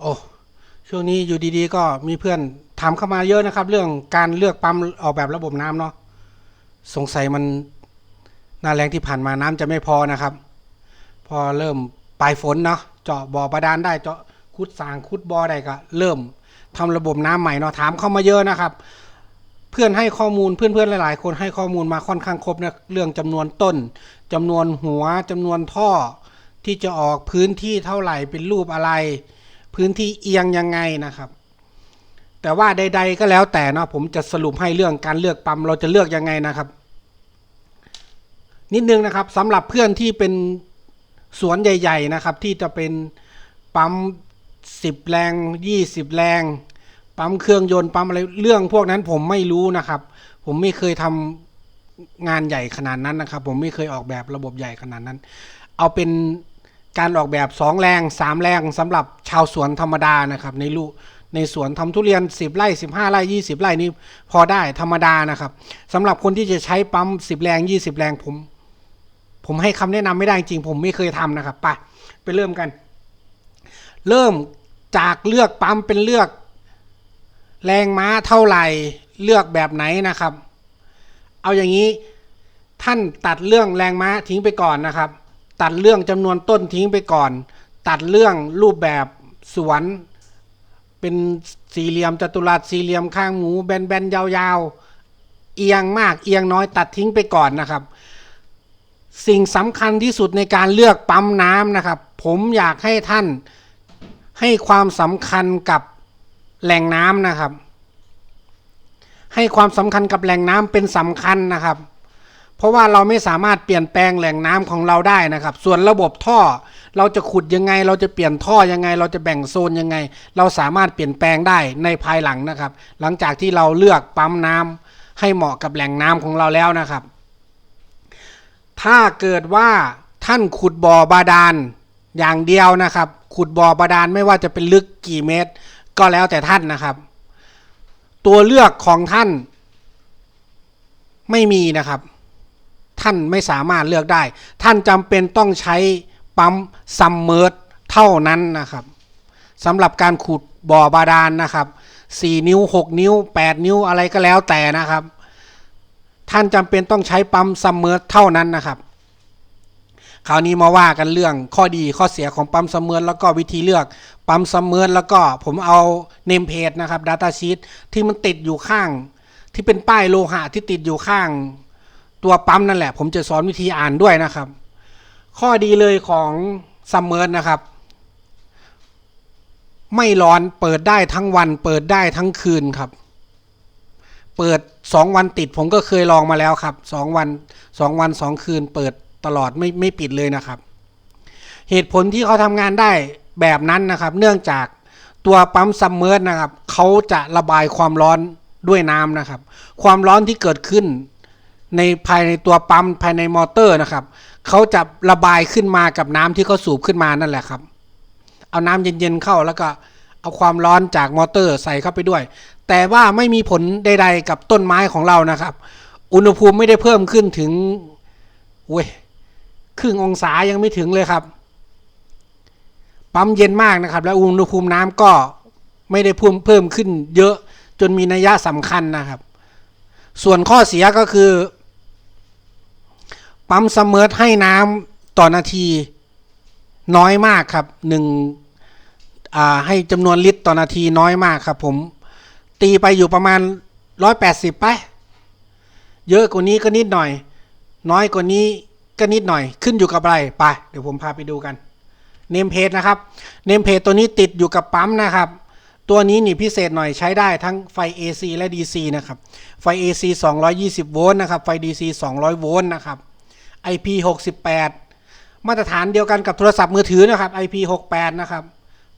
โอ้ช่วงนี้อยู่ดีๆ ก็มีเพื่อนถามเข้ามาเยอะนะครับ เรื่องการเลือกปั๊มออกแบบระบบน้ำเนาะสงสัยมันหน้าแรงที่ผ่านมาน้ำจะไม่พอนะครับ พอเริ่มปลายฝนเนาะเจาะบ่อบาดาลได้เจาะคุดสางคุดบ่อได้ก็เริ่มทำระบบน้ำใหม่เนาะถามเข้ามาเยอะนะครับ เพื่อนให้ข้อมูลเพื่อนๆหลาย ๆ คนให้ข้อมูลมาค่อนข้างครบนะเรื่องจำนวนต้นจำนวนหัวจำนวนท่อที่จะออกพื้นที่เท่าไหร่เป็นรูปอะไร พื้นที่เอียงยังไงนะครับ แต่ว่าใด ๆ ก็แล้วแต่เนาะผมจะสรุปให้เรื่องการเลือกปั๊มเราจะเลือกยังไงนะครับ นิดนึงนะครับสำหรับเพื่อนที่เป็นสวนใหญ่ ๆ นะครับ ที่จะเป็นปั๊มสิบแรงยี่สิบแรง ปั๊มเครื่องยนต์ปั๊มอะไรเรื่องพวกนั้นผมไม่รู้นะครับ ผมไม่เคยทำงานใหญ่ขนาดนั้นนะครับ ผมไม่เคยออกแบบระบบใหญ่ขนาดนั้น เอาเป็น การออกแบบสองแรงสามแรงสำหรับชาวสวนธรรมดานะครับ ในลูในสวนทำทุเรียน 10 ไร่ 15 ไร่ 20 ไร่นี่พอได้ธรรมดานะครับสำหรับคนที่จะใช้ปั๊ม 10 แรง 20 แรงผม ผมให้คำแนะนำไม่ได้จริง ผมไม่เคยทำนะครับไปไปเริ่มกัน เริ่มจากเลือกปั๊มเป็นเลือก แรงม้าเท่าไหร่เลือกแบบไหนนะครับ เอาอย่างนี้ท่านตัดเรื่องแรงม้าทิ้งไปก่อนนะครับ ตัดเรื่องจำนวนต้นทิ้งไปก่อน ตัดเรื่องรูปแบบสวนเป็นสี่เหลี่ยมจัตุรัสสี่เหลี่ยมข้างหมูแบนๆยาวๆ เอียงมากเอียงน้อยตัดทิ้งไปก่อนนะครับ สิ่งสำคัญที่สุดในการเลือกปั๊มน้ำนะครับ ผมอยากให้ท่านให้ความสำคัญกับแหล่งน้ำนะครับ ให้ความสำคัญกับแหล่งน้ำเป็นสำคัญนะครับ เพราะว่าเราไม่สามารถเปลี่ยนแปลงแหล่งน้ำของเราได้นะครับ ส่วนระบบท่อเราจะขุดยังไง เราจะเปลี่ยนท่อยังไง เราจะแบ่งโซนยังไง เราสามารถเปลี่ยนแปลงได้ในภายหลังนะครับ หลังจากที่เราเลือกปั๊มน้ำให้เหมาะกับแหล่งน้ำของเราแล้วนะครับ ถ้าเกิดว่าท่านขุดบ่อบาดาลอย่างเดียวนะครับ ขุดบ่อบาดาลไม่ว่าจะเป็นลึกกี่เมตร ก็แล้วแต่ท่านนะครับ ตัวเลือกของท่านไม่มีนะครับ ท่านไม่สามารถเลือกได้ ท่านจำเป็นต้องใช้ปั๊มซัมเมอร์เท่านั้นนะครับสำหรับการขุดบ่อบาดาลนะครับ 4 นิ้ว 6 นิ้ว 8 นิ้วอะไรก็แล้วแต่นะครับ ท่านจำเป็นต้องใช้ปั๊มซัมเมอร์เท่านั้นนะครับคราวนี้มาว่ากันเรื่องข้อดีข้อเสียของปั๊มซัมเมอร์แล้วก็วิธีเลือกปั๊มซัมเมอร์แล้วก็ผมเอาเนมเพจนะครับ Data Sheet ที่มันติดอยู่ข้าง ที่เป็นป้ายโลหะที่ติดอยู่ข้าง ตัวปั๊มนั่นแหละ ผมจะสอนวิธีอ่านด้วยนะครับ ข้อดีเลยของซัมเมอร์นะครับ ไม่ร้อนเปิดได้ทั้งวัน เปิดได้ทั้งคืนครับ เปิดสองวันติดผมก็เคยลองมาแล้วครับสองวันสองวันสองคืน เปิดตลอดไม่ไม่ปิดเลยนะครับ เหตุผลที่เขาทำงานได้แบบนั้นนะครับ เนื่องจากตัวปั๊มซัมเมอร์นะครับเขาจะระบายความร้อนด้วยน้ำนะครับ ความร้อนที่เกิดขึ้น ในภายในตัวปั๊มภายในมอเตอร์นะครับเขาจะระบายขึ้นมากับน้ำที่เขาสูบขึ้นมานั่นแหละครับ เอาน้ำเย็นๆเข้าแล้วก็เอาความร้อนจากมอเตอร์ใส่เข้าไปด้วย แต่ว่าไม่มีผลใด ๆ กับต้นไม้ของเรานะครับ อุณหภูมิไม่ได้เพิ่มขึ้นถึงเว้ยครึ่งองศายังไม่ถึงเลยครับ ปั๊มเย็นมากนะครับ แล้วอุณหภูมิน้ำก็ไม่ได้เพิ่มเพิ่มขึ้น เยอะจนมีนัยยะสำคัญนะครับ ส่วนข้อเสียก็คือ ปั๊มซัมเมอร์ให้น้ำต่อนาทีน้อยมากครับหนึ่งให้จำนวนลิตรต่อนาทีน้อยมากครับ ผมตีไปอยู่ประมาณร้อยแปดสิบไปเยอะกว่านี้ก็นิดหน่อย น้อยกว่านี้ก็นิดหน่อย ขึ้นอยู่กับอะไรไปเดี๋ยวผมพาไปดูกันเนมเพจนะครับเนมเพจตัวนี้ติดอยู่กับปั๊มนะครับ ตัวนี้นี่พิเศษหน่อยใช้ได้ทั้งไฟ AC และ DC นะครับ ไฟ AC 220 โวลต์นะครับ ไฟ DC 200 โวลต์นะครับ IP 68 มาตรฐานเดียวกันกับโทรศัพท์มือถือนะครับ IP 68 นะครับ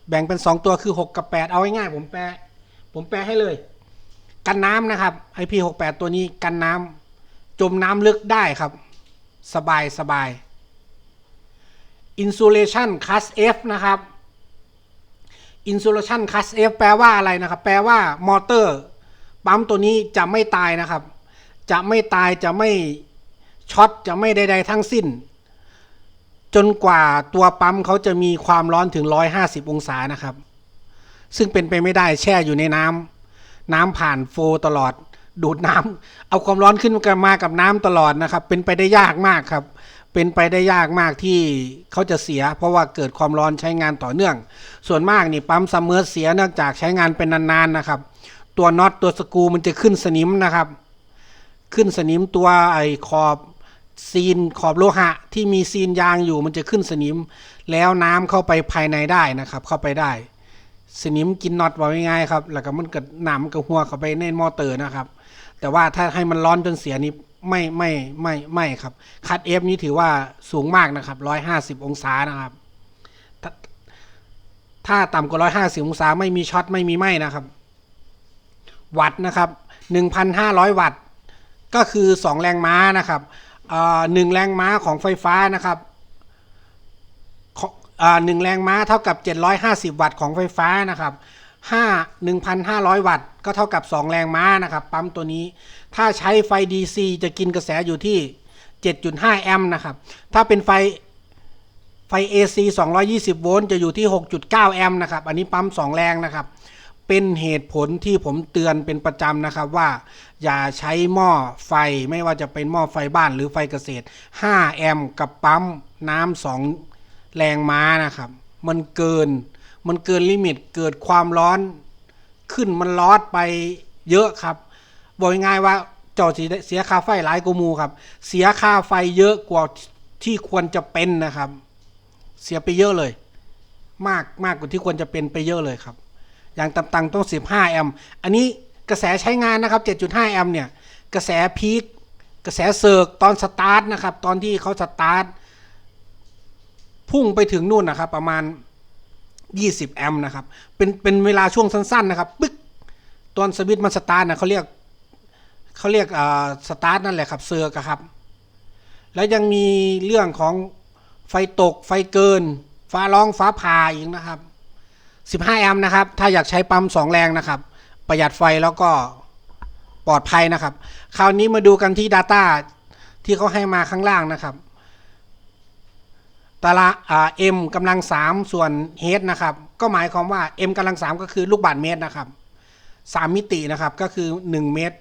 แบ่งเป็น 2 ตัวคือ 6 กับ 8 เอาง่ายๆผมแปลผมแปลให้เลย กันน้ำนะครับ IP 68 ตัวนี้กันน้ำจมน้ำลึกได้ครับ สบายสบาย Insulation Class F นะครับ Insulation Class F แปลว่าอะไรนะครับ แปลว่ามอเตอร์ปั๊มตัวนี้จะไม่ตายนะครับ จะไม่ตายจะไม่ ช็อตจะไม่ใดๆทั้งสิ้น จนกว่าตัวปั๊มเขาจะมีความร้อนถึง 150 องศานะครับ ซึ่งเป็นไปไม่ได้แช่อยู่ในน้ำน้ำผ่านโฟลตลอด ดูดน้ำเอาความร้อนขึ้นมากับน้ำตลอดนะครับ เป็นไปได้ยากมากครับเป็นไปได้ยากมากที่เขาจะเสีย เพราะว่าเกิดความร้อนใช้งานต่อเนื่อง ส่วนมากนี่ปั๊มซัมเมอร์เสียเนื่องจากใช้งานเป็นนานๆนะครับ ตัวน็อตตัวสกูมันจะขึ้นสนิมนะครับ ขึ้นสนิมตัวไอ้ขอบ ซีนขอบโลหะที่มีซีนยางอยู่มันจะขึ้นสนิม แล้วน้ำเข้าไปภายในได้นะครับ เข้าไปได้ สนิมกินน็อตว่าง่ายๆครับ แล้วก็มันก็น้ำมันก็หัวเข้าไปในมอเตอร์นะครับ แต่ว่าถ้าให้มันร้อนจนเสียนี่ไม่ไม่ไม่ไม่ครับคัดเอฟนี้ถือว่าสูงมากนะครับร้อยห้าสิบองศานะครับ ถ้าถ้าต่ำกว่าร้อยห้าสิบองศาไม่มีช็อตไม่มีไหมนะครับ วัตต์นะครับหนึ่งพันห้าร้อยวัตต์ก็คือสองแรงม้านะครับ หนึ่งแรงม้าของไฟฟ้านะครับหนึ่งแรงม้าเท่ากับ 750 วัตต์ของไฟฟ้านะครับ5 1,500 วัตต์ก็เท่ากับ 2 แรงม้านะครับ ปั๊มตัวนี้ ถ้าใช้ไฟ DC จะกินกระแสอยู่ที่ 7.5 แอมป์นะครับ ถ้าเป็นไฟไฟ AC 220 โวลต์จะอยู่ที่ 6.9 แอมป์นะครับ อันนี้ปั๊ม 2 แรงนะครับ เป็นเหตุผลที่ผมเตือนเป็นประจำนะครับว่า อย่าใช้หม้อไฟไม่ว่าจะเป็นหม้อไฟบ้านหรือไฟเกษตร 5 แอมป์กับปั๊มน้ำ2แรงม้านะครับ มันเกินมันเกินลิมิตเกิดความร้อน ขึ้นมันร้อนไปเยอะครับ บอกง่ายว่าจ้าสิได้เสียค่าไฟหลายกูมูครับ เสียค่าไฟเยอะกว่าที่ควรจะเป็นนะครับ เสียไปเยอะเลย มากมากกว่าที่ควรจะเป็นไปเยอะเลยครับ อย่างต่ำๆต้อง 15 แอมป์อันนี้กระแสใช้งานนะครับ 7.5 แอมป์เนี่ย กระแสพีคกระแสเซิร์กตอนสตาร์ทนะครับ ตอนที่เขาสตาร์ทพุ่งไปถึงนู่นนะครับ ประมาณ 20 แอมป์นะครับ เป็นเป็นเวลาช่วงสั้นๆนะครับปึ๊กตอนสวิตช์มันสตาร์ทนะเขาเรียกเขาเรียกอ่าสตาร์ทนั่นแหละครับเซิร์กครับ แล้วยังมีเรื่องของไฟตกไฟเกิน ฟ้าร้องฟ้าผ่าอีกนะครับ 15 แอมป์นะครับ ถ้าอยากใช้ปั๊ม2 แรงนะครับ ประหยัดไฟแล้วก็ปลอดภัยนะครับ คราวนี้มาดูกันที่ Data ที่เขาให้มาข้างล่างนะครับ ตารางอ่า m กำลัง3ส่วน h นะครับ ก็หมายความว่า m กำลัง3ก็คือลูกบาศก์เมตรนะครับ3มิตินะครับ ก็คือ 1 เมตร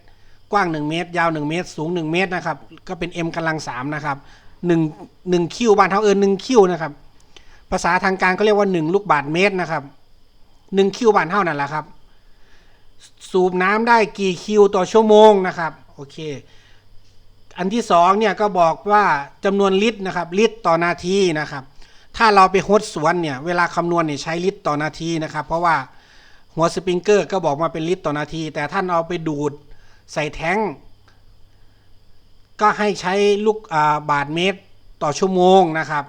กว้าง 1 เมตร ยาว 1 เมตร สูง 1 เมตรนะครับ ก็เป็น m กำลัง3นะครับ1 1คิวบ้านเท่าเอิน1คิวนะครับ ภาษาทางการก็เรียกว่า 1 ลูกบาศก์เมตรนะครับ 1คิวบานเท่านั่นแหละครับ สูบน้ำได้กี่คิวต่อชั่วโมงนะครับโอเค อันที่สองเนี่ยก็บอกว่าจำนวนลิตรนะครับ ลิตรต่อนาทีนะครับ ถ้าเราไปฮดสวนเนี่ยเวลาคำนวณเนี่ยใช้ลิตรต่อนาทีนะครับ เพราะว่าหัวสปริงเกอร์ก็บอกมาเป็นลิตรต่อนาที แต่ท่านเอาไปดูดใส่แท้งก็ให้ใช้ลูกอ่าบาทเมตรต่อชั่วโมงนะครับ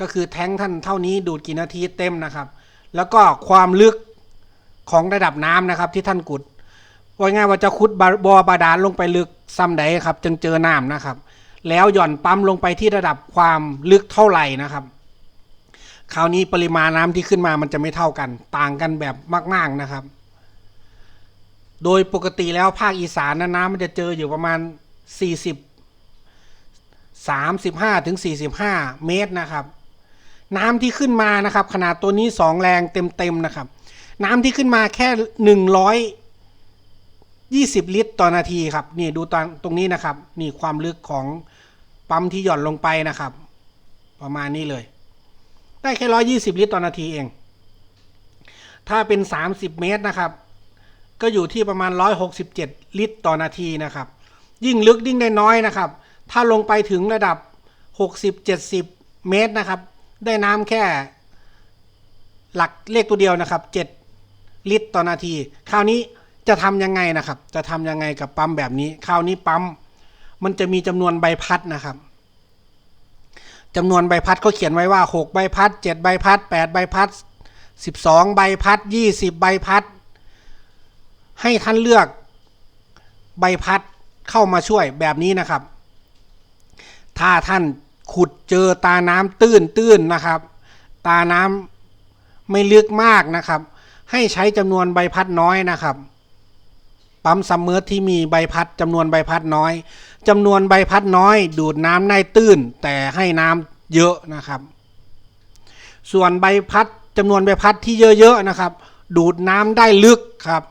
ก็คือแท้งท่านเท่านี้ดูดกี่นาทีเต็มนะครับ แล้วก็ความลึกของระดับน้ำนะครับ ที่ท่านขุดว่าง่ายว่าจะขุดบาบอบาดาลลงไปลึกซ้ำใดครับ จึงเจอน้ำนะครับ แล้วหย่อนปั๊มลงไปที่ระดับความลึกเท่าไหร่นะครับคราวนี้ปริมาณน้ำที่ขึ้นมามันจะไม่เท่ากัน ต่างกันแบบมาก ๆนะครับ โดยปกติแล้วภาคอีสานนะน้ำมันจะเจออยู่ประมาณ 40 35ถึง45 เมตรนะครับ น้ำที่ขึ้นมานะครับ ขนาดตัวนี้สองแรงเต็มๆนะครับ น้ำที่ขึ้นมาแค่หนึ่งร้อยยี่สิบลิตรต่อนาทีครับนี่ดูตอนตรงนี้นะครับ นี่ความลึกของปั๊มที่หย่อนลงไปนะครับ ประมาณนี้เลย ได้แค่ร้อยี่สิบลิตรต่อนาทีเอง ถ้าเป็นสามสิบเมตรนะครับ ก็อยู่ที่ประมาณร้อยหกสิบเจ็ดลิตรต่อนาทีนะครับ ยิ่งลึกยิ่งได้น้อยนะครับ ถ้าลงไปถึงระดับหกสิบเจ็ดสิบเมตรนะครับ ได้น้ำแค่หลักเลขตัวเดียวนะครับ 7 ลิตรต่อนาที คราวนี้จะทำยังไงนะครับ จะทำยังไงกับปั๊มแบบนี้ คราวนี้ปั๊มมันจะมีจำนวนใบพัดนะครับจำนวนใบพัดเขาเขียนไว้ว่า 6 ใบพัด 7 ใบพัด 8 ใบพัด 12 ใบพัด 20 ใบพัด ให้ท่านเลือกใบพัดเข้ามาช่วยแบบนี้นะครับ ถ้าท่าน ขุดเจอตาน้ำตื้นตื้นนะครับ ตาน้ำไม่ลึกมากนะครับ ให้ใช้จำนวนใบพัดน้อยนะครับ ปั๊มซัมเมอร์ที่มีใบพัดจำนวนใบพัดน้อยจำนวนใบพัดน้อย ดูดน้ำในตื้น แต่ให้น้ำเยอะนะครับ ส่วนใบพัดจำนวนใบพัดที่เยอะๆนะครับ ดูดน้ำได้ลึกครับ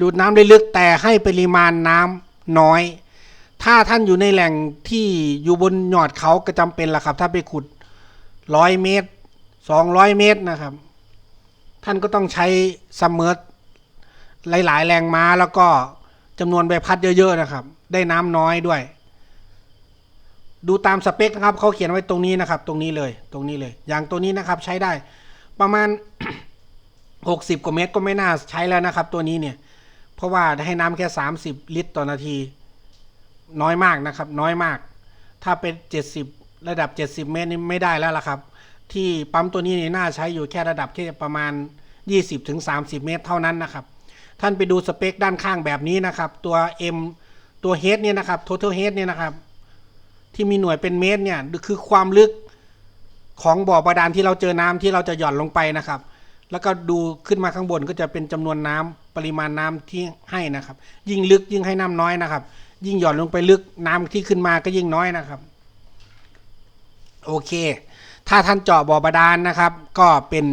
ดูดน้ำได้ลึกแต่ให้ปริมาณน้ำน้อย ถ้าท่านอยู่ในแหล่งที่อยู่บนยอดเขาก็จำเป็นละครับ ถ้าไปขุดร้อยเมตรสองร้อยเมตรนะครับ ท่านก็ต้องใช้ซัมเมอร์หลายๆ แรงม้าแล้วก็จำนวนใบพัดเยอะ ๆ นะครับ ได้น้ำน้อยด้วย ดูตามสเปคนะครับเขาเขียนไว้ตรงนี้นะครับ ตรงนี้เลย ตรงนี้เลย อย่างตัวนี้นะครับใช้ได้ประมาณหกสิบกว่าเมตรก็ไม่น่าใช้แล้วนะครับ ตัวนี้เนี่ย เพราะว่าให้น้ำแค่สามสิบลิตรต่อนาที น้อยมากนะครับ น้อยมาก ถ้าเป็นเจ็ดสิบระดับเจ็ดสิบเมตรนี่ไม่ได้แล้วล่ะครับ ที่ปั๊มตัวนี้นี่น่าใช้อยู่แค่ระดับแค่ประมาณยี่สิบถึงสามสิบเมตรเท่านั้นนะครับ ท่านไปดูสเปคด้านข้างแบบนี้นะครับ ตัว M ตัว H เนี่ยนะครับ total H เนี่ยนะครับ ที่มีหน่วยเป็นเมตรเนี่ยคือความลึกของบ่อบาดาลที่เราเจอน้ำที่เราจะหย่อนลงไปนะครับ แล้วก็ดูขึ้นมาข้างบนก็จะเป็นจำนวนน้ำปริมาณน้ำที่ให้นะครับ ยิ่งลึกยิ่งให้น้ำน้อยนะครับ ยิ่งหย่อนลงไปลึกน้ำที่ขึ้นมาก็ยิ่งน้อยนะครับ โอเค ถ้าท่านเจาะบ่อบาดาลนะครับ ก็เป็น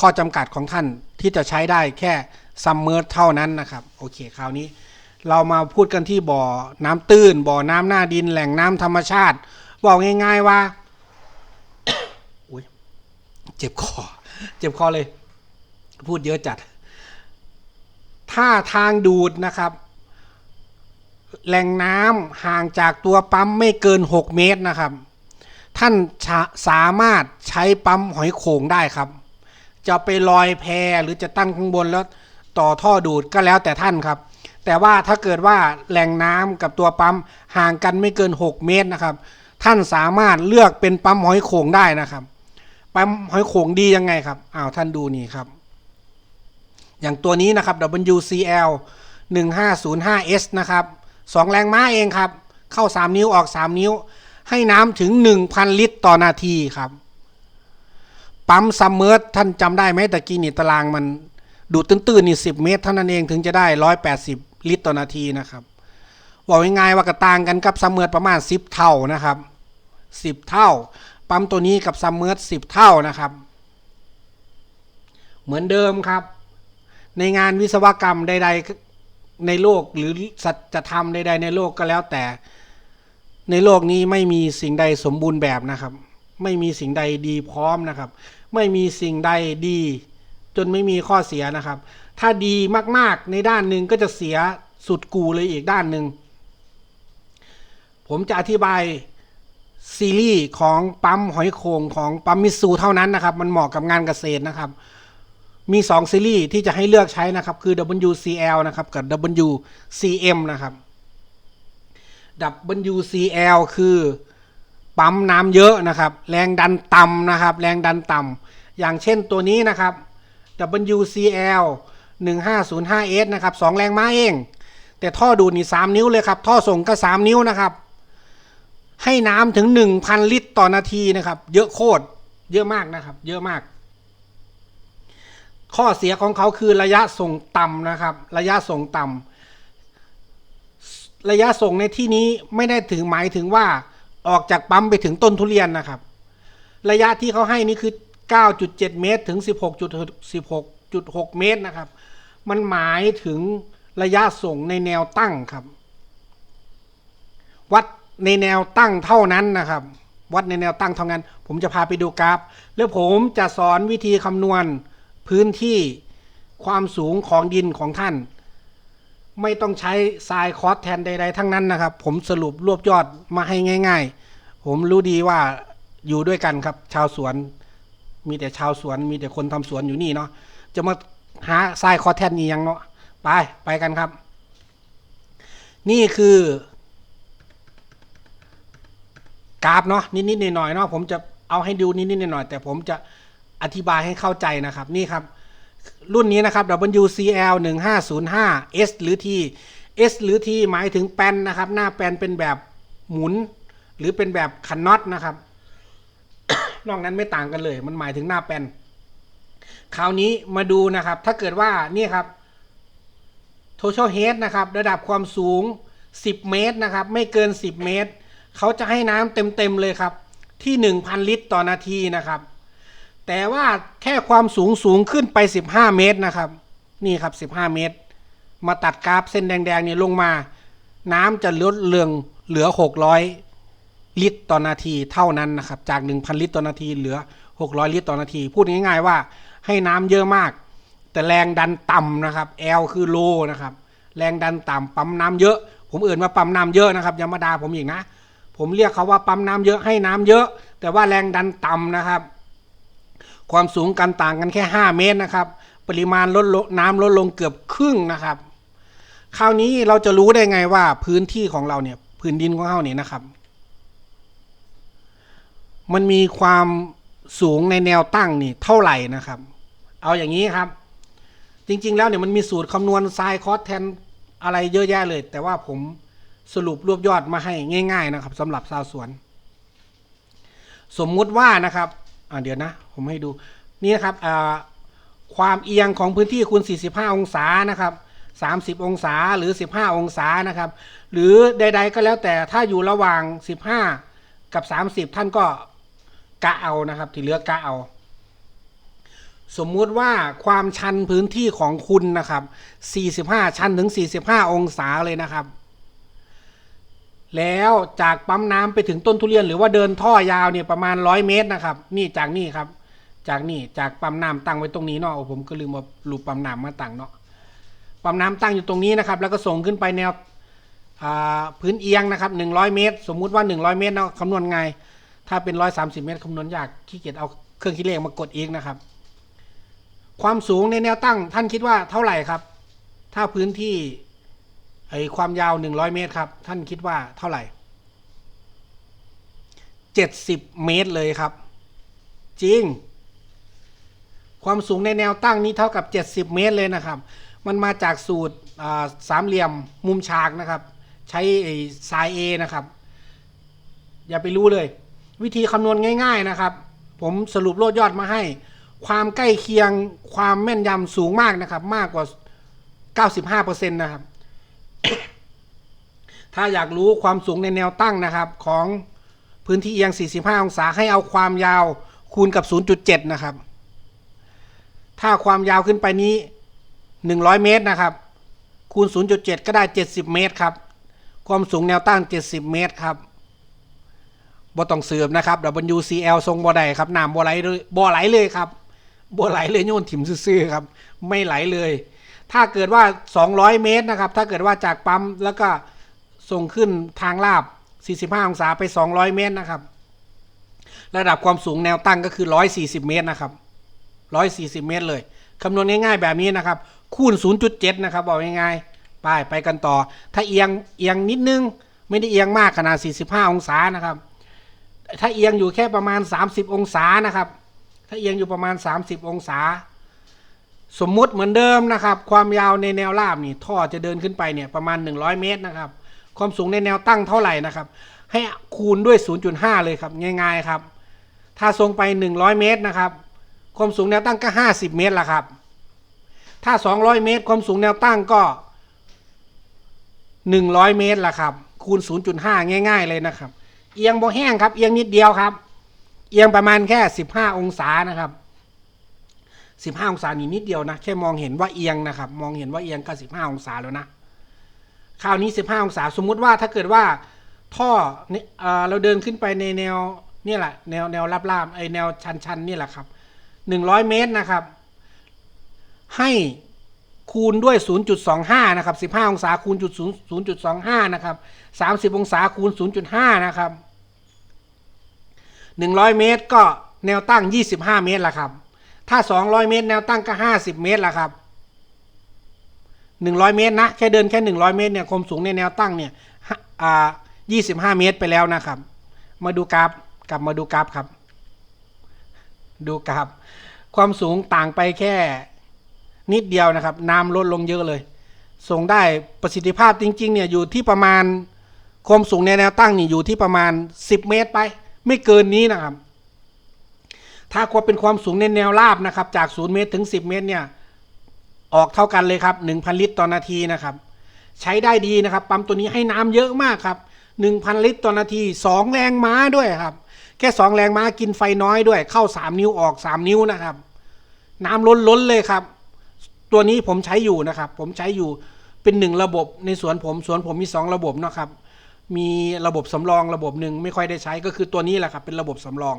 ข้อจำกัดของท่านที่จะใช้ได้แค่ซัมเมอร์เท่านั้นนะครับ โอเค คราวนี้เรามาพูดกันที่บ่อน้ำตื้น บ่อน้ำหน้าดิน แหล่งน้ำธรรมชาติ บอกง่าย ๆว่าอุ้ยเจ็บคอ เจ็บคอเลย พูดเยอะจัด ถ้าทางดูดนะครับ แหล่งน้ำห่างจากตัวปั๊มไม่เกิน 6 เมตรนะครับ ท่านสามารถใช้ปั๊มหอยโข่งได้ครับ จะไปลอยแพหรือจะตั้งข้างบนแล้วต่อท่อดูดก็แล้วแต่ท่านครับ แต่ว่าถ้าเกิดว่าแหล่งน้ำกับตัวปั๊มห่างกันไม่เกิน 6 เมตรนะครับ ท่านสามารถเลือกเป็นปั๊มหอยโข่งได้นะครับ ปั๊มหอยโข่งดียังไงครับอ้าวท่านดูนี่ครับ อย่างตัวนี้นะครับ WCL 1505S นะครับ 2 แรงม้าเองครับ เข้า 3 นิ้วออก 3 นิ้ว ให้น้ำถึง 1,000 ลิตรต่อนาทีครับ ปั๊มซัมเมอร์ท่านจำได้ไหมตะกี้นี่ตารางมันดูดตื้นๆนี่ 10 เมตร เท่านั้นเองถึงจะได้ 180 ลิตรต่อนาทีนะครับบอกง่ายๆว่ากระต่างกันกับซัมเมอร์ประมาณ 10 เท่านะครับ 10 เท่า ปั๊มตัวนี้กับซัมเมอร์10 เท่านะครับ เหมือนเดิมครับ ในงานวิศวกรรมใด ๆ ในโลกหรือสัจธรรมใดๆในโลกก็แล้วแต่ ในโลกนี้ไม่มีสิ่งใดสมบูรณ์แบบนะครับ ไม่มีสิ่งใดดีพร้อมนะครับ ไม่มีสิ่งใดดี จนไม่มีข้อเสียนะครับ ถ้าดีมากๆในด้านหนึ่งก็จะเสียสุดกูเลยอีกด้านหนึ่งผมจะอธิบายซีรีส์ของปั๊มหอยโขงของปั๊มมิตซูเท่านั้นนะครับ มันเหมาะกับงานเกษตรนะครับ มี 2 ซีรีส์ที่จะให้เลือกใช้นะครับ คือ WCL นะครับ กับ WCM นะครับ WCL คือปั๊มน้ำเยอะนะครับ แรงดันต่ำนะครับ แรงดันต่ำอย่างเช่นตัวนี้นะครับ WCL 1505S นะครับ 2 แรงม้าเอง แต่ท่อดูดนี่ 3 นิ้วเลยครับ ท่อส่งก็ 3 นิ้วนะครับ ให้น้ำถึง 1,000 ลิตรต่อนาทีนะครับ เยอะโคตร เยอะมากนะครับ เยอะมาก ข้อเสียของเขาคือระยะส่งต่ำนะครับ ระยะส่งต่ำระยะส่งในที่นี้ไม่ได้ถึงหมายถึงว่าออกจากปั๊มไปถึงต้นทุเรียนนะครับ ระยะที่เขาให้นี่คือ 9.7 เมตรถึง 16.16.6 เมตรนะครับ มันหมายถึงระยะส่งในแนวตั้งครับ วัดในแนวตั้งเท่านั้นนะครับ วัดในแนวตั้งเท่านั้น ผมจะพาไปดูกราฟ แล้วผมจะสอนวิธีคำนวณ พื้นที่ความสูงของดินของท่าน ไม่ต้องใช้ทรายคอสแทนใด ๆ ทั้งนั้นนะครับ ผมสรุปรวบยอดมาให้ง่าย ๆ ผมรู้ดีว่าอยู่ด้วยกันครับ ชาวสวน มีแต่ชาวสวน มีแต่คนทำสวนอยู่นี่เนาะจะมาหาทรายคอสแทนนี่ยังเนาะไปไปกันครับ นี่คือกราฟเนาะนิดๆหน่อยๆเนาะผมจะเอาให้ดูนิดๆหน่อยๆแต่ผมจะ อธิบายให้เข้าใจนะครับนี่ครับ รุ่นนี้นะครับ WCL 1505 S หรือ T S หรือ T หมายถึงแปนนะครับ หน้าแปนเป็นแบบหมุน หรือเป็นแบบคันน็อตนะครับนอกนั้นไม่ต่างกันเลย มันหมายถึงหน้าแปนคราวนี้มาดูนะครับ ถ้าเกิดว่านี่ครับ total head นะครับ ระดับความสูง 10 เมตรนะครับ ไม่เกิน 10 เมตร เขาจะให้น้ำเต็ม ๆ เลยครับ ที่ 1,000 ลิตรต่อนาทีนะครับ แต่ว่าแค่ความสูงสูงขึ้นไป 15 เมตรนะครับ นี่ครับ 15 เมตร มาตัดกราฟเส้นแดงๆนี่ลงมา น้ำจะลดเลืองเหลือ 600 ลิตรต่อนาทีเท่านั้นนะครับ จาก 1,000 ลิตรต่อนาทีเหลือ 600 ลิตรต่อนาที พูดง่ายๆว่าให้น้ำเยอะมาก แต่แรงดันต่ำนะครับ L คือโลนะครับ แรงดันต่ำปั๊มน้ำเยอะ ผมเอื่นว่าปั๊มน้ำเยอะนะครับยามาดาผมอีกนะ ผมเรียกเขาว่าปั๊มน้ำเยอะให้น้ำเยอะ แต่ว่าแรงดันต่ำนะครับ ความสูงกันต่างกันแค่ 5 เมตรนะครับ ปริมาณลดลน้ำลดลงเกือบครึ่งนะครับ คราวนี้เราจะรู้ได้ไงว่าพื้นที่ของเราเนี่ยพื้นดินของเราเนี่ยนะครับ มันมีความสูงในแนวตั้งนี่เท่าไหร่นะครับ เอาอย่างนี้ครับ จริงๆแล้วเนี่ยมันมีสูตรคำนวณไซน์คอสแทนอะไรเยอะแยะเลย แต่ว่าผมสรุปรวบยอดมาให้ง่าย ๆ นะครับสำหรับชาวสวน สมมุติว่านะครับอ่าเดี๋ยวนะ ผมให้ดูนี่นะครับความเอียงของพื้นที่คูณ 45 องศานะครับ 30 องศาหรือ 15 องศานะครับ หรือใด ๆ ก็แล้วแต่ถ้าอยู่ระหว่าง 15 กับ 30 ท่านก็กะเอานะครับ ที่เหลือกะเอาสมมุติว่าความชันพื้นที่ของคุณนะครับ 45 ชันถึง 45 องศาเลยนะครับ แล้วจากปั๊มน้ำไปถึงต้นทุเรียน หรือว่าเดินท่อยาวเนี่ยประมาณ 100 เมตรนะครับ นี่จากนี่ครับ จากนี่จากปั๊มน้ำตั้งไว้ตรงนี้เนาะผมก็ลืมเอารูปปั๊มน้ำมาตั้งเนาะปั๊มน้ำตั้งอยู่ตรงนี้นะครับ แล้วก็ส่งขึ้นไปแนวพื้นเอียงนะครับ 100 เมตร สมมุติว่า 100 เมตรเนาะคำนวณไง ถ้าเป็น 130 เมตรคำนวณยากขี้เกียจเอาเครื่องคิดเลขมากดเองนะครับ ความสูงในแนวตั้งท่านคิดว่าเท่าไหร่ครับ ถ้าพื้นที่ไอความยาว 100 เมตรครับ ท่านคิดว่าเท่าไหร่ 70 เมตรเลยครับ จริง ความสูงในแนวตั้งนี้เท่ากับ 70 เมตรเลยนะครับ มันมาจากสูตรสามเหลี่ยมมุมฉากนะครับ ใช้ไอ้สาย A นะครับ อย่าไปรู้เลย วิธีคำนวณง่าย ๆนะครับ ผมสรุปโลดยอดมาให้ ความใกล้เคียงความแม่นยำสูงมากนะครับ มากกว่า 95%นะครับ ถ้าอยากรู้ความสูงในแนวตั้งนะครับ ของพื้นที่เอียง 45 องศาให้เอาความยาวคูณกับ 0.7 นะครับ ถ้าความยาวขึ้นไปนี้ 100 เมตรนะครับ คูณ 0.7 ก็ได้ 70 เมตรครับ ความสูงแนวตั้ง 70 เมตรครับบ่ต้องเสื่อมนะครับ WCL ทรงบ่ได้ครับน้ำบ่ไหลเลยบ่ไหลเลยครับบ่ไหลเลยโยนถิ่มซื่อๆครับ ไม่ไหลเลย ถ้าเกิดว่า 200 เมตรนะครับ ถ้าเกิดว่าจากปั๊มแล้วก็ส่งขึ้นทางลาบ 45 องศาไป 200 เมตรนะครับ ระดับความสูงแนวตั้งก็คือ 140 เมตรนะครับ 140 เมตรเลยคำนวณง่ายๆแบบนี้นะครับ คูณ 0.7 นะครับบอกง่ายๆไปไปกันต่อ ถ้าเอียงเอียงนิดนึง ไม่ได้เอียงมากขนาด 45 องศานะครับ ถ้าเอียงอยู่แค่ประมาณ 30 องศานะครับ ถ้าเอียงอยู่ประมาณ 30 องศา สมมุติเหมือนเดิมนะครับ ความยาวในแนวราบนี่ท่อจะเดินขึ้นไปเนี่ยประมาณ 100 เมตรนะครับ ความสูงในแนวตั้งเท่าไหร่นะครับ ให้คูณด้วย 0.5 เลยครับง่าย ๆครับ ถ้าทรงไป 100 เมตรนะครับ ความสูงแนวตั้งก็ 50 เมตรละครับ ถ้า 200 เมตร ความสูงแนวตั้งก็ 100 เมตรละครับ คูณ 0.5 ง่าย ๆ เลยนะครับ เอียงบ่แห้งครับ เอียงนิดเดียวครับ เอียงประมาณแค่ 15 องศานะครับ 15 องศานี่นิดเดียวนะ แค่มองเห็นว่าเอียงนะครับ มองเห็นว่าเอียงก็ 15 องศาแล้วนะ คราวนี้ 15 องศา สมมุติว่าถ้าเกิดว่าท่อเนี่ยเราเดินขึ้นไปในแนวนี่แหละ แนวแนวราบๆไอแนวชันๆนี่แหละครับ 100 เมตรนะครับ ให้คูณด้วย 0.25 นะครับ 15 องศาคูณจุด0.25 นะครับ 30 องศาคูณ 0.5 นะครับ 100 เมตรก็แนวตั้ง 25 เมตรละครับ ถ้า 200 เมตร แนวตั้งก็ 50 เมตรละครับ100 เมตรนะ แค่เดินแค่ 100 เมตรเนี่ยความสูงในแนวตั้งเนี่ยอ่า25 เมตรไปแล้วนะครับ มาดูกราฟ กลับมาดูกราฟครับ ดูกราฟความสูงต่างไปแค่นิดเดียวนะครับ น้ำลดลงเยอะเลย ส่งได้ประสิทธิภาพจริงๆเนี่ยอยู่ที่ประมาณความสูงในแนวตั้งนี่อยู่ที่ประมาณ 10 เมตรไป ไม่เกินนี้นะครับ ถ้าความเป็นความสูงในแนวราบนะครับ จาก 0 เมตรถึง 10 เมตรเนี่ยออกเท่ากันเลยครับ 1,000 ลิตรต่อนาทีนะครับ ใช้ได้ดีนะครับปั๊มตัวนี้ให้น้ำเยอะมากครับ 1,000 ลิตรต่อนาที 2 แรงม้าด้วยครับ แค่สองแรงม้ากินไฟน้อยด้วย เข้าสามนิ้วออกสามนิ้วนะครับ น้ำล้นล้นเลยครับ ตัวนี้ผมใช้อยู่นะครับ ผมใช้อยู่เป็นหนึ่งระบบในสวนผมสวนผมมีสองระบบนะครับ มีระบบสำรองระบบหนึ่งไม่ค่อยได้ใช้ก็คือตัวนี้แหละครับ เป็นระบบสำรอง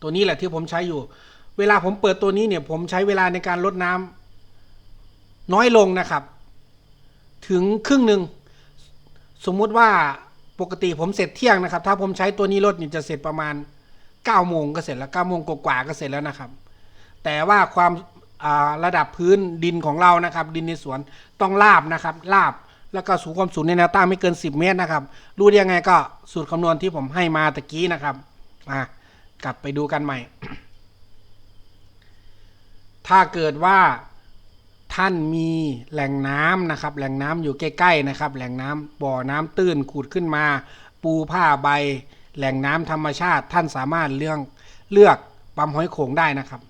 ตัวนี้แหละที่ผมใช้อยู่ เวลาผมเปิดตัวนี้เนี่ย ผมใช้เวลาในการลดน้ำน้อยลงนะครับ ถึงครึ่งหนึ่งสมมุติว่า ปกติผมเสร็จเที่ยงนะครับ ถ้าผมใช้ตัวนี้รถนี่จะเสร็จประมาณ9โมงก็เสร็จแล้ว9โมงกว่าก็เสร็จแล้วนะครับ แต่ว่าความาระดับพื้นดินของเรานะครับ ดินในสวนต้องลาบนะครับลาบแล้วก็สูงความสูงในแนวตั้งไม่เกิน 10 เมตรนะครับ รู้ได้ยังไงก็สูตรคำนวณที่ผมให้มาตะกี้นะครับมากลับไปดูกันใหม่ ถ้าเกิดว่า ท่านมีแหล่งน้ำนะครับ แหล่งน้ำอยู่ใกล้ๆนะครับ แหล่งน้ำบ่อน้ำตื้นขุดขึ้นมา ปูผ้าใบ แหล่งน้ำธรรมชาติ ท่านสามารถเลือกเลือกปั๊มหอยโขงได้นะครับ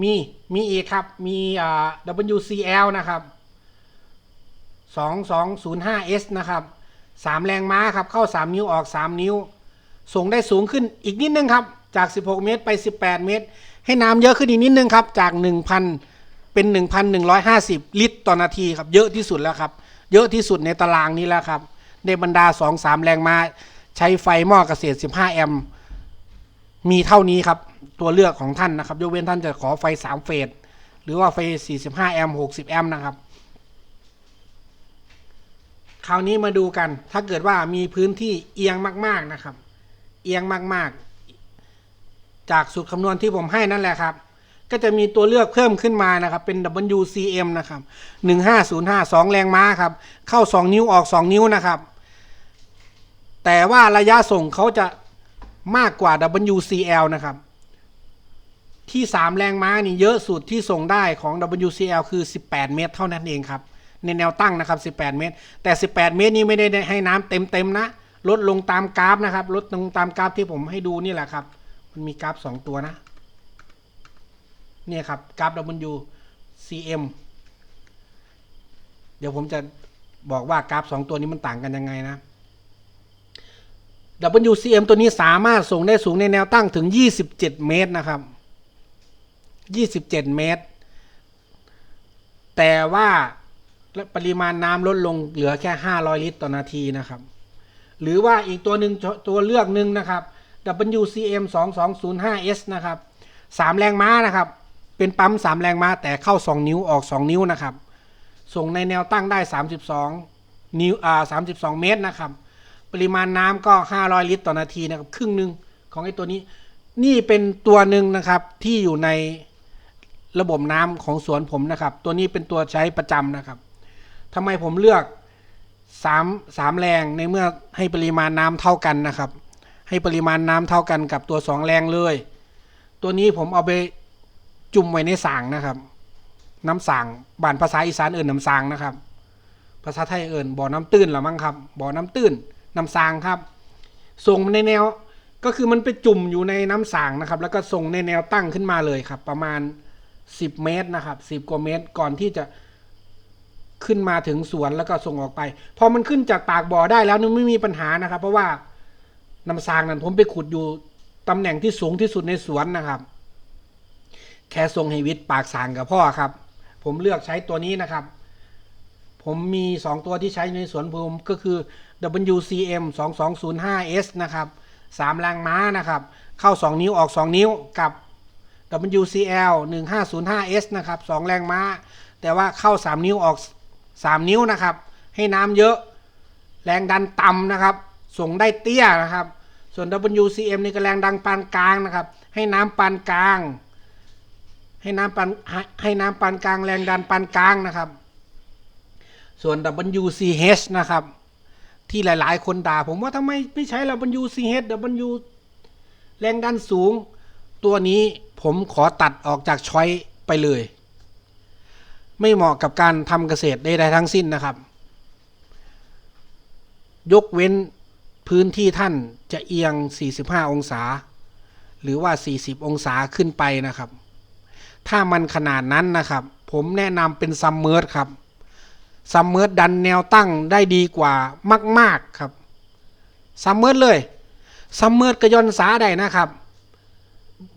มีมีอีกครับ มีอ่า WCL นะครับ 2205S นะครับสามแรงม้าครับ เข้า 3 นิ้วออก 3 นิ้ว ส่งได้สูงขึ้นอีกนิดนึงครับ จาก 16 เมตรไป 18 เมตร ให้น้ำเยอะขึ้นอีกนิดนึงครับ จาก 1,000 เป็น 1,150 ลิตรต่อนาทีครับ เยอะที่สุดแล้วครับ เยอะที่สุดในตารางนี้แล้วครับ ในบรรดา 2-3 แรงม้าใช้ไฟหม้อเกษตร 15 แอมป์มีเท่านี้ครับ ตัวเลือกของท่านนะครับ ยกเว้นท่านจะขอไฟ 3 เฟส หรือว่าไฟ 45 แอมป์60 แอมป์นะครับ คราวนี้มาดูกัน ถ้าเกิดว่ามีพื้นที่เอียงมาก ๆนะครับ เอียงมาก ๆ จากสูตรคำนวณที่ผมให้นั่นแหละครับ ก็จะมีตัวเลือกเพิ่มขึ้นมานะครับ เป็น WCM นะครับ 1505 2 แรงม้าครับ เข้า 2 นิ้วออก 2 นิ้วนะครับ แต่ว่าระยะส่งเขาจะมากกว่า WCL นะครับ ที่ 3 แรงม้านี่เยอะสุดที่ส่งได้ของ WCL คือ 18 เมตร เท่านั้นเองครับ ในแนวตั้งนะครับ 18 เมตร แต่ 18 เมตรนี้ไม่ได้ให้น้ำเต็มๆนะ ลดลงตามกราฟนะครับ ลดลงตามกราฟที่ผมให้ดูนี่แหละครับ มันมีกราฟ 2 ตัวนะ เนี่ยครับกราฟ WCM เดี๋ยวผมจะบอกว่ากราฟ 2 ตัวนี้มันต่างกันยังไงนะ WCM ตัวนี้สามารถส่งได้สูงในแนวตั้งถึง 27 เมตรนะครับ 27 เมตร แต่ว่าปริมาณน้ำลดลงเหลือแค่ 500 ลิตรต่อนาทีนะครับ หรือว่าอีกตัวหนึ่งตัวเลือกหนึ่งนะครับ WCM 2205S นะครับ 3 แรงม้านะครับ เป็นปั๊ม 3 แรงม้าแต่เข้า 2 นิ้วออก 2 นิ้วนะครับ ส่งในแนวตั้งได้ 32 นิ้วอ่า32 เมตรนะครับ ปริมาณน้ำก็ 500 ลิตรต่อนาทีนะครับ ครึ่งหนึ่งของไอ้ตัวนี้ นี่เป็นตัวหนึ่งนะครับที่อยู่ในระบบน้ำของสวนผมนะครับ ตัวนี้เป็นตัวใช้ประจำนะครับทำไมผมเลือกสามสามแรงในเมื่อให้ปริมาณน้ำเท่ากันนะครับ ให้ปริมาณน้ำเท่ากันกับตัวสองแรงเลย ตัวนี้ผมเอาไป จุ่มไว้ในสางนะครับ น้ำสางบ้านภาษาอีสานเอิ่นน้ำสางนะครับ ภาษาไทยเอิ่นบ่อน้ำตื้นหรือมั้งครับบ่อน้ำตื้นน้ำสางครับส่งในแนวก็คือมันไปจุ่มอยู่ในน้ำสางนะครับ แล้วก็ส่งในแนวตั้งขึ้นมาเลยครับ ประมาณ 10 เมตรนะครับ10กว่าเมตรก่อนที่จะขึ้นมาถึงสวนแล้วก็ส่งออกไป พอมันขึ้นจากปากบ่อได้แล้วนี่ไม่มีปัญหานะครับ เพราะว่าน้ำสางนั้นผมไปขุดอยู่ตำแหน่งที่สูงที่สุดในสวนนะครับ แค่ส่งให้วิทย์ปากสางกับพ่อครับ ผมเลือกใช้ตัวนี้นะครับ ผมมี 2 ตัวที่ใช้ในสวนผมก็คือ WCM 2205S นะครับ3แรงม้านะครับ เข้า 2 นิ้วออก 2 นิ้วกับ WCL 1505S นะครับ2แรงม้า แต่ว่าเข้า 3 นิ้วออก 3 นิ้วนะครับ ให้น้ำเยอะแรงดันต่ำนะครับ ส่งได้เตี้ยนะครับ ส่วน WCM นี่ก็แรงดันปานกลางนะครับ ให้น้ำปานกลาง ให้น้ำปานให้น้ำปานกลางแรงดันปานกลางนะครับ ส่วน WCH นะครับ ที่หลาย ๆ คนด่าผมว่าทำไมไม่ใช้ WCH W แรงดันสูง ตัวนี้ผมขอตัดออกจากช้อยไปเลย ไม่เหมาะกับการทำเกษตรใดๆทั้งสิ้นนะครับ ยกเว้นพื้นที่ท่านจะเอียง 45 องศา หรือว่า 40 องศาขึ้นไปนะครับ ถ้ามันขนาดนั้นนะครับ ผมแนะนำเป็นซัมเมอร์ครับซัมเมอร์ดันแนวตั้งได้ดีกว่ามาก ๆครับซัมเมอร์เลยซัมเมอร์ก็ย่อนสาได้นะครับ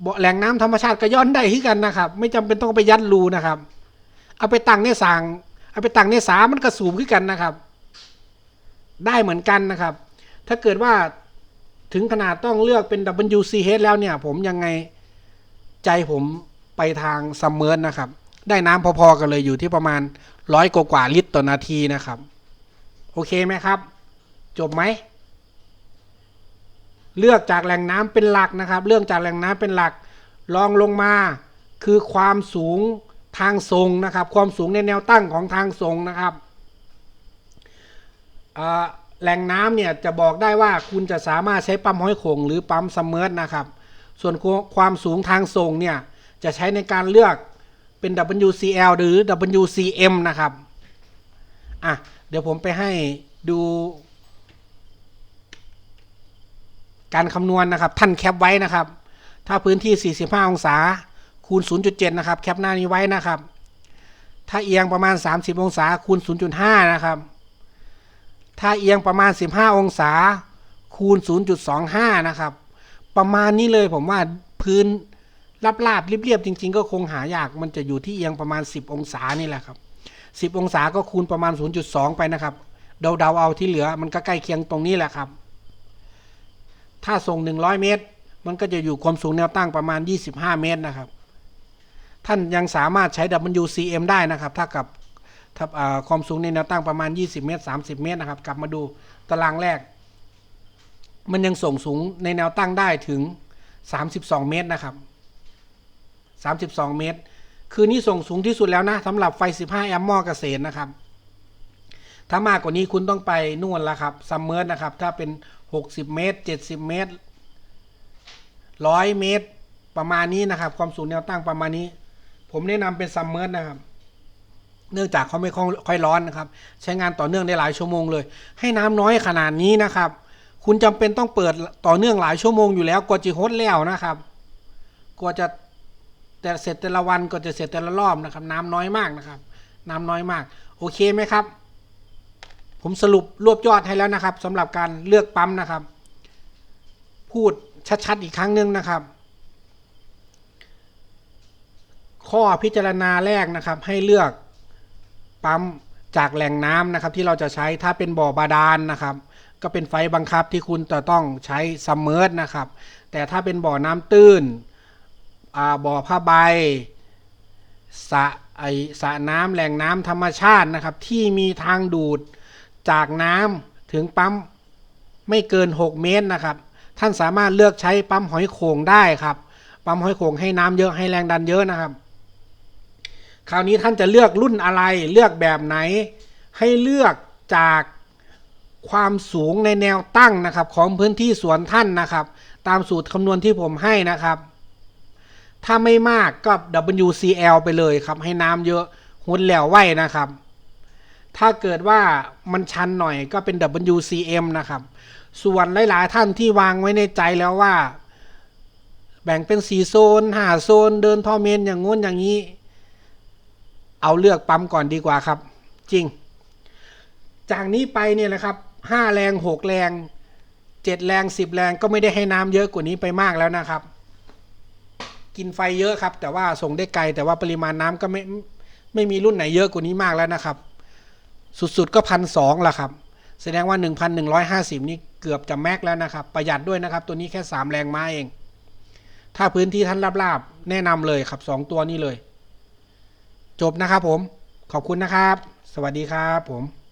บแหล่งน้ำธรรมชาติก็ย่อนได้ที่กันนะครับ ไม่จำเป็นต้องไปยัดรูนะครับ เอาไปตั้งในสางเอาไปตั้งในสามันก็สูบขึ้นกันนะครับ ได้เหมือนกันนะครับ ถ้าเกิดว่าถึงขนาดต้องเลือกเป็น WCH แล้วเนี่ย ผมยังไงใจผม ไปทางซัมเมอร์นะครับ ได้น้ำพอๆกันเลยอยู่ที่ประมาณร้อยกว่าลิตรต่อนาทีนะครับ โอเคไหมครับ จบไหม เลือกจากแหล่งน้ำเป็นหลักนะครับเรื่องจากแหล่งน้ำเป็นหลักลองลงมาคือความสูงทางทรงนะครับ ความสูงในแนวตั้งของทางทรงนะครับแหล่งน้ำเนี่ยจะบอกได้ว่าคุณจะสามารถใช้ปั๊มห้อยโขงหรือปั๊มซัมเมอร์นะครับ ส่วนความสูงทางทรงเนี่ย จะใช้ในการเลือกเป็น WCL หรือ WCM นะครับ อะ เดี๋ยวผมไปให้ดู การคำนวณนะครับ ท่านแคปไว้นะครับ ถ้าพื้นที่ 45 องศา คูณ 0.7 นะครับ แคปหน้านี้ไว้นะครับ ถ้าเอียงประมาณ 30 องศา คูณ 0.5 นะครับ ถ้าเอียงประมาณ 15 องศา คูณ 0.25 นะครับ ประมาณนี้เลยผมว่าพื้น ราบๆเรียบๆจริง ๆ ก็คงหายากมันจะอยู่ที่เอียงประมาณ 10 องศานี่แหละครับ 10 องศาก็คูณประมาณ 0.2 ไปนะครับ เดาๆเอาที่เหลือมันก็ใกล้เคียงตรงนี้แหละครับ ถ้าส่ง 100 เมตร มันก็จะอยู่ความสูงแนวตั้งประมาณ 25 เมตรนะครับ ท่านยังสามารถใช้ WCM ได้นะครับ ถ้ากับความสูงในแนวตั้งประมาณ 20 เมตร 30 เมตรนะครับ กลับมาดูตารางแรก มันยังส่งสูงในแนวตั้งได้ถึง 32 เมตรนะครับ 32 เมตร คือนี่ส่งสูงที่สุดแล้วนะสำหรับไฟ 15 แอมป์มอเกษตรนะครับ ถ้ามากกว่านี้คุณต้องไปนู่นแล้วครับซัมเมอร์นะครับ ถ้าเป็น 60 เมตร 70 เมตร 100 เมตร ประมาณนี้นะครับ ความสูงแนวตั้งประมาณนี้ ผมแนะนำเป็นซัมเมอร์นะครับเนื่องจากเขาไม่ค่อยร้อนนะครับ ใช้งานต่อเนื่องได้หลายชั่วโมงเลย ให้น้ำน้อยขนาดนี้นะครับ คุณจำเป็นต้องเปิดต่อเนื่องหลายชั่วโมงอยู่แล้วกว่าจะฮดแล้วนะครับ กว่าจะ แต่เสร็จแต่ละวันก็จะเสร็จแต่ละรอบนะครับ น้ำน้อยมากนะครับ น้ำน้อยมาก โอเคไหมครับ ผมสรุปรวบยอดให้แล้วนะครับสำหรับการเลือกปั๊มนะครับ พูดชัดๆอีกครั้งหนึ่งนะครับ ข้อพิจารณาแรกนะครับ ให้เลือกปั๊มจากแหล่งน้ำนะครับ ที่เราจะใช้ถ้าเป็นบ่อบาดาลนนะครับ ก็เป็นไฟบังคับที่คุณจะต้องใช้ซัมเมอร์นะครับ แต่ถ้าเป็นบ่อน้ำตื้น บ่อผ้าใบสระไอสระน้ำแหล่งน้ำธรรมชาตินะครับ ที่มีทางดูดจากน้ำถึงปั๊มไม่เกิน 6 เมตรนะครับ ท่านสามารถเลือกใช้ปั๊มหอยโข่งได้ครับปั๊มหอยโข่งให้น้ำเยอะให้แรงดันเยอะนะครับ คราวนี้ท่านจะเลือกรุ่นอะไรเลือกแบบไหน ให้เลือกจากความสูงในแนวตั้งนะครับ ของพื้นที่สวนท่านนะครับ ตามสูตรคำนวณที่ผมให้นะครับ ถ้าไม่มากก็ WCL ไปเลยครับ ให้น้ำเยอะหุ่นแหลวไหวนะครับ ถ้าเกิดว่ามันชันหน่อยก็เป็น WCM นะครับ ส่วนหลายๆท่านที่วางไว้ในใจแล้วว่า แบ่งเป็นสีโซนหาโซน เดินท่อเมนอย่างงู้นอย่างนี้ เอาเลือกปั๊มก่อนดีกว่าครับ จริง จากนี้ไปเนี่ยแหละครับห้าแรงหกแรงเจ็ดแรงสิบแรงก็ไม่ได้ให้น้ำเยอะกว่านี้ไปมากแล้วนะครับ กินไฟเยอะครับ แต่ว่าส่งได้ไกล แต่ว่าปริมาณน้ำก็ไม่ไม่มีรุ่นไหนเยอะกว่านี้มากแล้วนะครับ สุดๆก็พันสองละครับ แสดงว่า 1,150 นี่เกือบจะแม็กแล้วนะครับ ประหยัดด้วยนะครับ ตัวนี้แค่ 3 แรงม้าเอง ถ้าพื้นที่ท่านราบๆ แนะนำเลยครับ 2 ตัวนี้เลย จบนะครับผม ขอบคุณนะครับ สวัสดีครับผม